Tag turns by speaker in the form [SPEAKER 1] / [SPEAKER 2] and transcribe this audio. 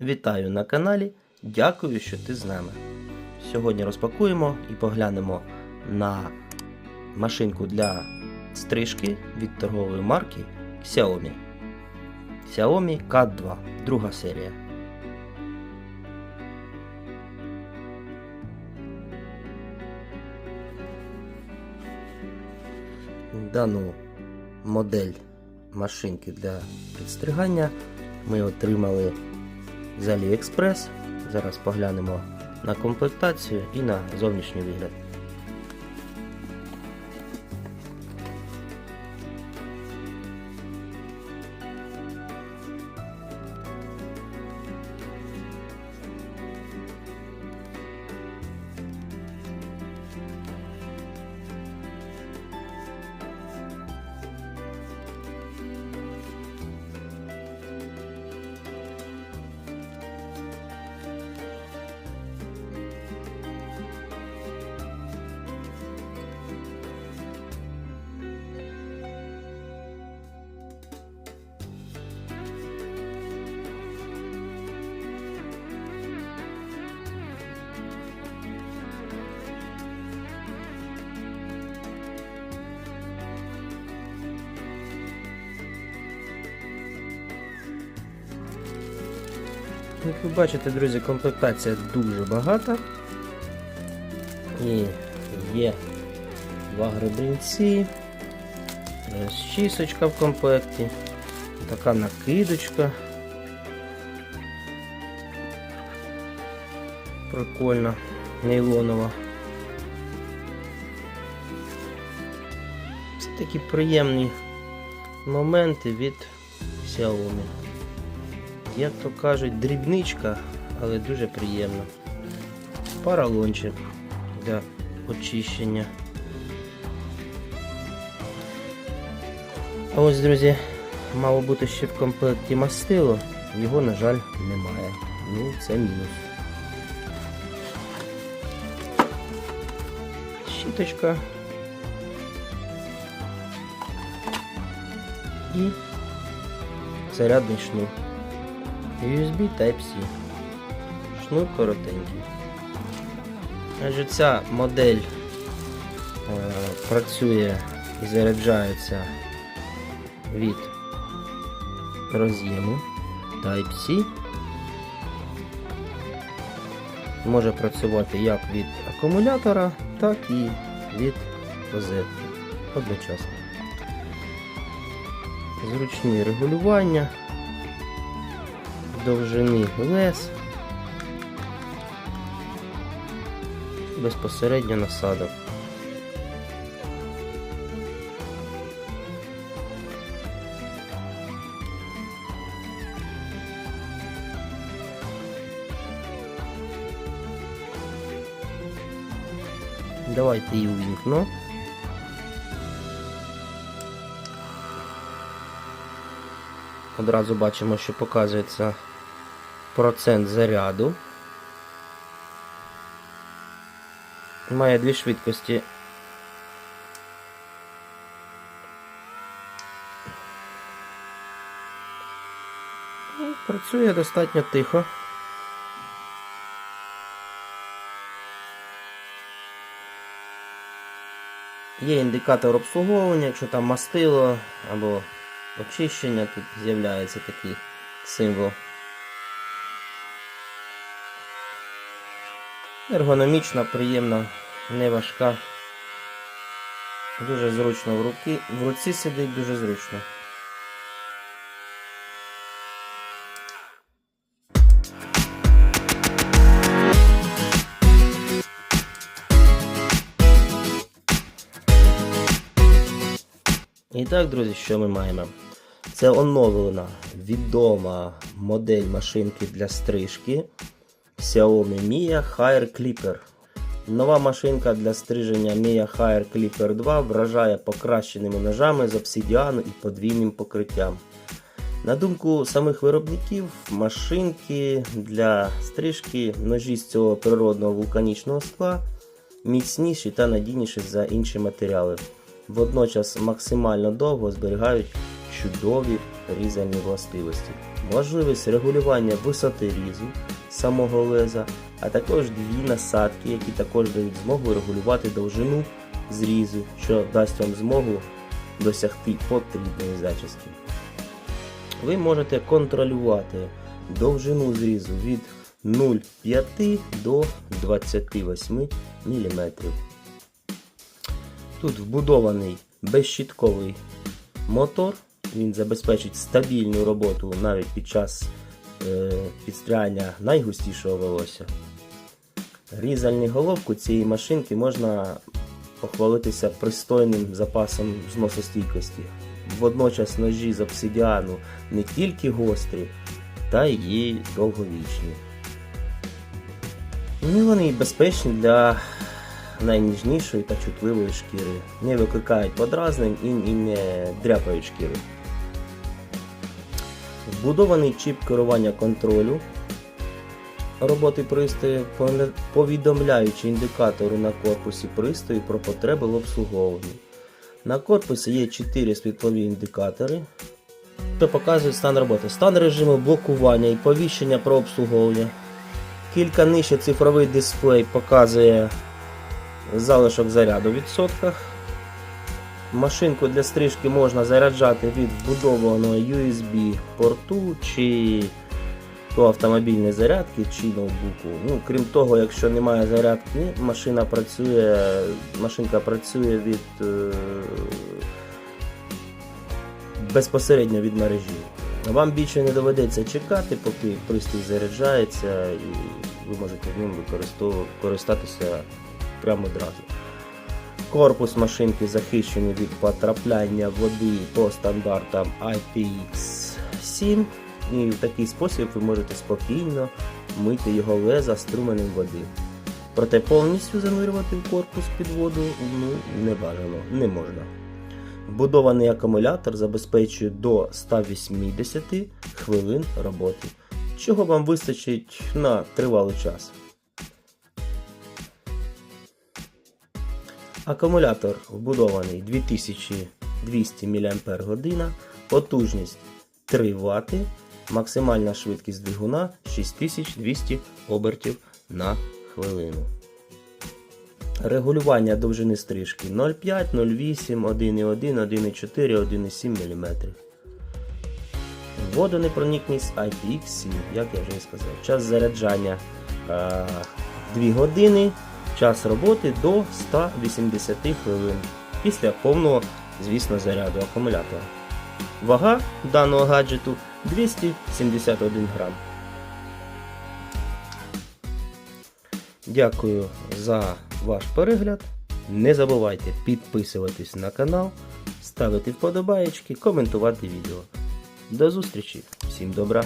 [SPEAKER 1] Вітаю на каналі. Дякую, що ти з нами. Сьогодні розпакуємо і поглянемо на машинку для стрижки від торгової марки Xiaomi. Xiaomi K2, друга серія. Дану модель машинки для підстригання ми отримали з AliExpress. Зараз поглянемо на комплектацію і на зовнішній вигляд. Як ви бачите, друзі, комплектація дуже багата. І є два гребінці, щісочка в комплекті, така накидочка. Прикольна, нейлонова. Це такі приємні моменти від Xiaomi. Як то кажуть, дрібничка, але дуже приємна. Паралончик для очищення. А ось, друзі, мало бути ще в комплекті мастило, його, на жаль, немає. Ну, це мінус. Щіточка. І зарядний шнур. USB Type-C. Шнур коротенький. Адже ця модель е, працює і заряджається від роз'єму Type-C. Може працювати як від акумулятора, так і від розетки одночасно. Зручні регулювання довжини лез безпосередньо насадок. Давайте її увімкну. Одразу бачимо, що показується процент заряду. Має дві швидкості. Ну, Працює достатньо тихо. Є індикатор обслуговування, якщо там мастило або очищення, тут з'являється такий символ. Ергономічна, приємна, не важка. Дуже зручно в руки. В руці сидить дуже зручно. І так, друзі, що ми маємо? Це оновлена відома модель машинки для стрижки Xiaomi Mia Hair Clipper. Нова машинка для стриження Mia Hair Clipper 2 вражає покращеними ножами з обсидіану і подвійним покриттям. На думку самих виробників, машинки для стрижки ножі з цього природного вулканічного скла міцніші та надійніші за інші матеріали. Водночас максимально довго зберігають чудові різальні властивості. можливість регулювання висоти різу самого леза, а також дві насадки, які також дають змогу регулювати довжину зрізу, що дасть вам змогу досягти потрібної зачіски. Ви можете контролювати довжину зрізу від 0,5 до 28 мм. Тут вбудований безщітковий мотор. Він забезпечить стабільну роботу навіть під час е, підстригання найгустішого волосся. Різальні головку цієї машинки можна похвалитися пристойним запасом зносостійкості. Водночас ножі з обсидіану не тільки гострі, та й довговічні. Ну і вони безпечні для найніжнішої та чутливої шкіри. Не викликають подразнень і, не дряпають шкіру. Вбудований чіп керування контролю роботи пристрою, повідомляючи індикатору на корпусі пристрою про потреби в обслуговуванні. На корпусі є 4 світлові індикатори, що показують стан роботи, стан режиму блокування і повіщення про обслуговування. Кілька нижче цифровий дисплей показує залишок заряду в відсотках. Машинку для стрижки можна заряджати від вбудованого USB порту чи то автомобільної зарядки чи ноутбуку. Ну, крім того, якщо немає зарядки, машина працює, машинка працює від е, безпосередньо від мережі. Вам більше не доведеться чекати, поки пристрій заряджається, і ви можете ним використову- користатися прямо одразу. Корпус машинки захищений від потрапляння води по стандартам IPX7. І в такий спосіб ви можете спокійно мити його леза струменем води. Проте повністю занурювати в корпус під воду ну, не бажано, не можна. Вбудований акумулятор забезпечує до 180 хвилин роботи, чого вам вистачить на тривалий час. Акумулятор вбудований 2200 мАч, потужність 3 Вт, максимальна швидкість двигуна 6200 обертів на хвилину. Регулювання довжини стрижки 0,5, 0,8, 1,1, 1,4, 1,7 мм. Водонепроникність IPX7, як я вже і сказав. Час заряджання е, 2 години, час роботи до 180 хвилин після повного, звісно, заряду акумулятора. Вага даного гаджету 271 грам. Дякую за ваш перегляд. Не забувайте підписуватись на канал, ставити вподобаєчки, коментувати відео. До зустрічі! Всім добра!